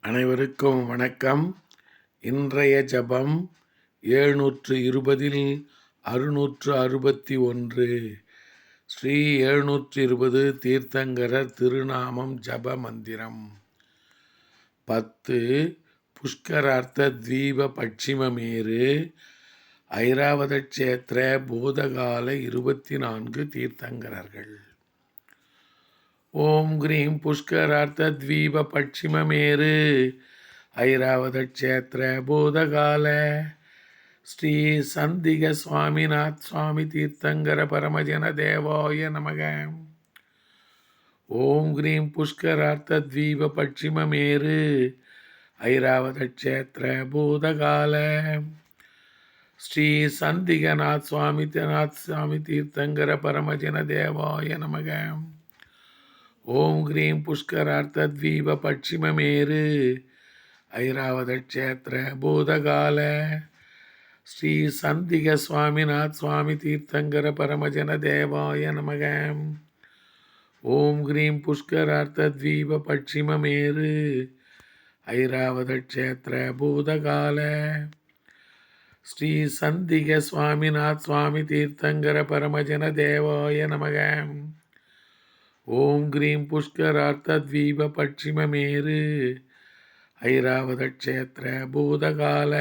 அனைவருக்கும் வணக்கம். இன்றைய ஜபம் எழுநூற்று இருபதில் அறுநூற்று அறுபத்தி ஒன்று. ஸ்ரீ எழுநூற்று இருபது தீர்த்தங்கரர் திருநாமம் ஜப மந்திரம். பத்து புஷ்கரார்த்த தீப பட்சிமமேரு ஐராவத கஷேத்திர போதகால இருபத்தி நான்கு தீர்த்தங்கரர்கள். ஓம் கிரீம் புஷ்கரார்த்த புஷ்கரார்த்தத்வீப பட்சிமமேரு. ஐராவதக்ஷேத்திர பூதகால. ஸ்ரீ சந்திக சுவாமிநாத் சுவாமி தீர்த்தங்கர பரமஜன தேவாய நமக. ஓம் கிரீம் புஷ்கரார்த்த புஷ்கரார்த்தத்வீப பட்சிமமேரு. ஐராவதக்ஷேத்திர பூதகால. ஸ்ரீ சந்திகநாத் சுவாமி நாத் சுவாமி தீர்த்தங்கர பரமஜன தேவாய நமகம் ஓம் கிரீம் புஷ்கரார்த்தத்வீப பட்சிமமேரு. ஐராவதக்ஷேத்திர பூதகால. ஸ்ரீ சந்திக சுவாமிநாத் சுவாமி தீர்த்தங்கர பரமஜன தேவாய நமக. ஓம் கிரீம் புஷ்கரார்த்தத்வீப பட்சிமமேரு. ஐராவதக்ஷேத்திர பூதகால. ஸ்ரீ சந்திக சுவாமிநாத் சுவாமி தீர்த்தங்கர பரமஜன தேவாய நமகம் ஓம் கிரீம் புஷ்கரார்த்தத்வீப பட்சிமமேரு ஐராவதக்ஷேத்திர பூதகால.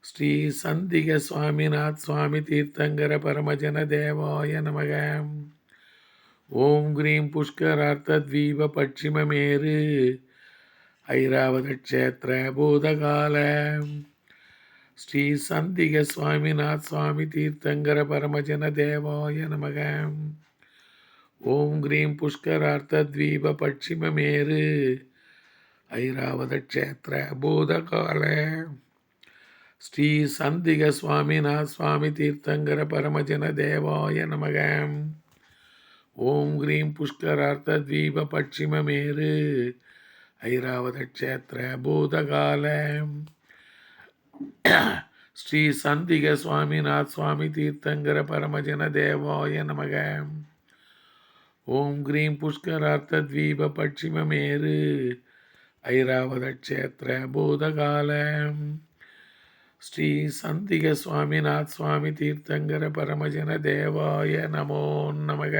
ஸ்ரீ சந்திக சுவாமிநாத் சுவாமி தீர்த்தங்கர பரமஜன தேவாய நமக. ஓம் கிரீம் புஷ்கரார்த்தத்வீப பட்சிமமேரு ஐராவதக்ஷேத்திர பூதகால. ஸ்ரீ சந்திக சுவாமிநாத் சுவாமி தீர்த்தங்கர பரமஜன தேவாய நமகம் ஓம் கிரீம் புஷ்கரார்த்தத்வீப பட்சிமமேரு. ஐராவதக்ஷேத்திர பூதகால. ஸ்ரீ சந்திக சுவாமிநா சுவாமி தீர்த்தங்கர பரமஜன தேவாய நமக. ஓம் கிரீம் புஷ்கரார்த்தத்வீப பட்சிமமேரு. ஐராவதக்ஷேத்திர பூதகால. ஸ்ரீ சந்திக சுவாமிநாத் சுவாமி தீர்த்தங்கர பரமஜன தேவாய நமகம் ஓம் கிரீம் புஷ்கரார்த்தத்வீப பட்சிமமேரு. ஐராவதக்ஷேத்திர பூதகாலம் ஸ்ரீ சந்திக சுவாமிநாத் சுவாமி தீர்த்தங்கர பரமஜன தேவாய நமோ நமக.